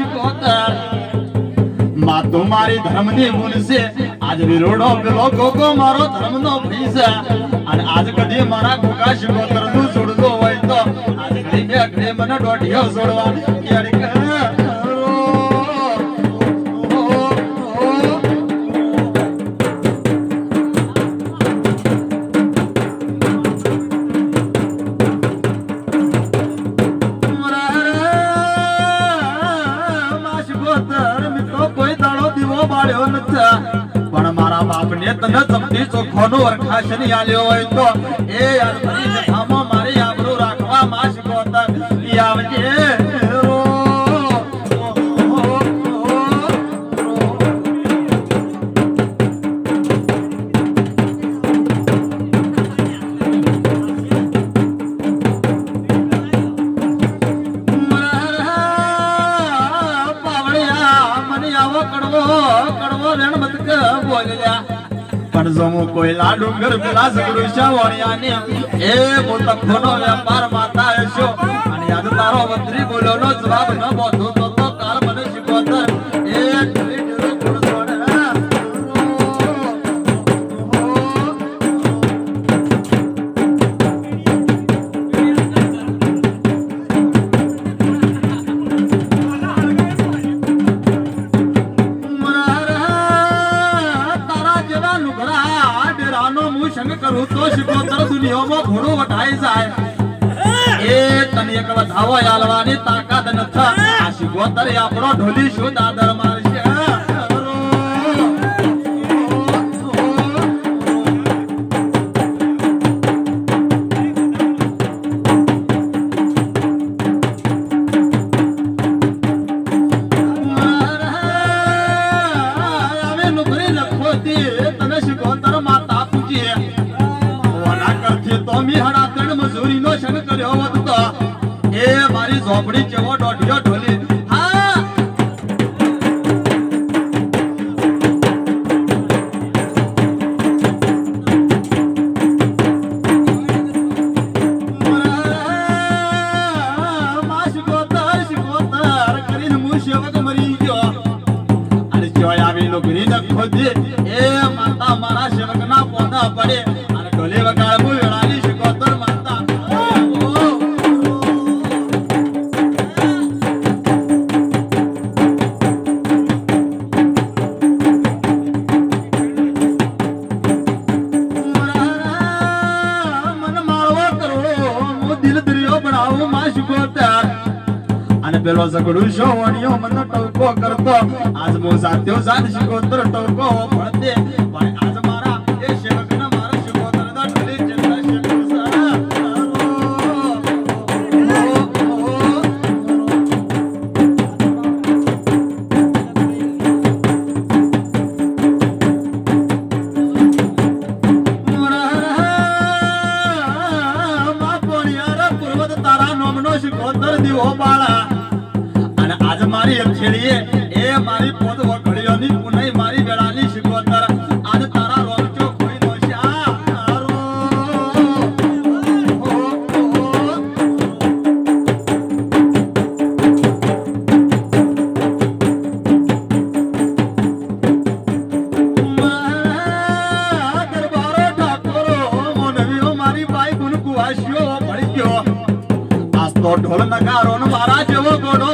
શિકોતરમાં તું મારી ધર્મની મૂન છે. આજ વિરોડો પેલો ગોગો મારો ધર્મ નો છે. અને આજ કદી મારા ગોગા શિકોતરનું છોડતો હોય તો. આજ કદી મને દોઢિયો છોડવા. ક્યારેક બાપને તને ચમથી ચોખ્ખોનો વરખાશ નહીં આલ્યો હોય તો એ યાર ફરી મારી આબરૂ રાખવા માં શીખવતા ઈ આવજે. કડવો કડવો વેણ મત બોલ્યા. કોઈ લાડુ ઘર પેલા સગડું શાવણિયાને. એ મોતખોનો વેપાર માતા હશો અને યાદ તારો મંત્રી બોલોનો જવાબ ન બોધો એક નથી. આ શિકોતર આપણો શું દાદર મારશે તને શિકોતર માતા પૂજીએ. તો મી હડા ત્રણ મજૂરીનો સંગ કર્યો હોત તો. એ મારી ઝોપડી જેવો દોઢિયો ઢોલી. હા. અને પેલો ઝઘડું શોવણીઓ મને ટવકો કરતો આજ મો સાત્યો સાત શિકોતર ટવકો પડતે પણ આજ મારા એ સેવકને મારા શિકોતર ના ઢોલી ચેતના શેકું સારા. માં પોણિયારા પૂર્વત તારા નોમનો શિકોતર દીવો બાળા અને આજ મારી છેડીએ એ મારી પોત વખડીઓની પુનઈ મારી વેળાની શિકોતર આજ તારા રોમચો કોઈ નો છે આ તો ઢોલ નગારો મારા જેવો ગોડો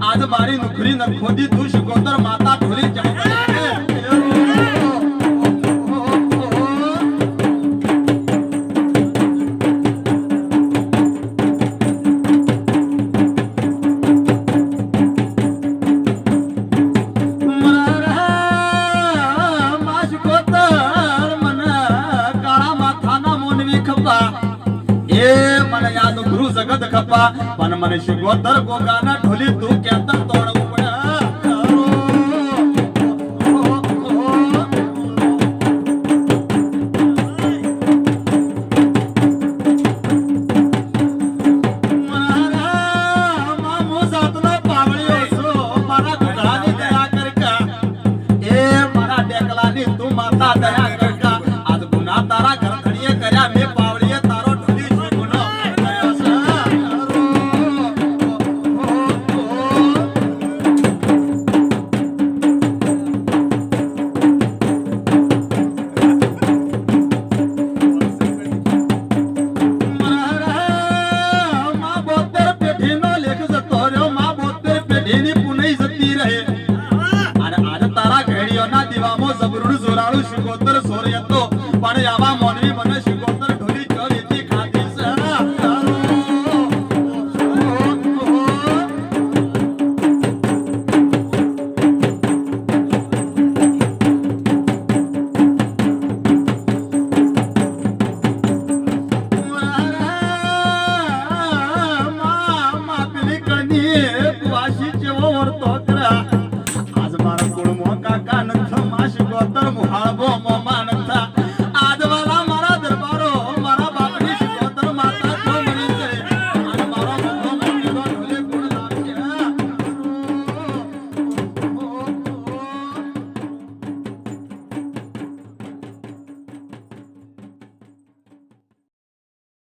આજ મારી નુકરી ન ખોદી તું શિકોતર માતા યાદ ગુરુ જગત ખપા પણ મને શિગોતર ગોગાના ઢોલી તું કેતર તોડવું પડે. Sin botar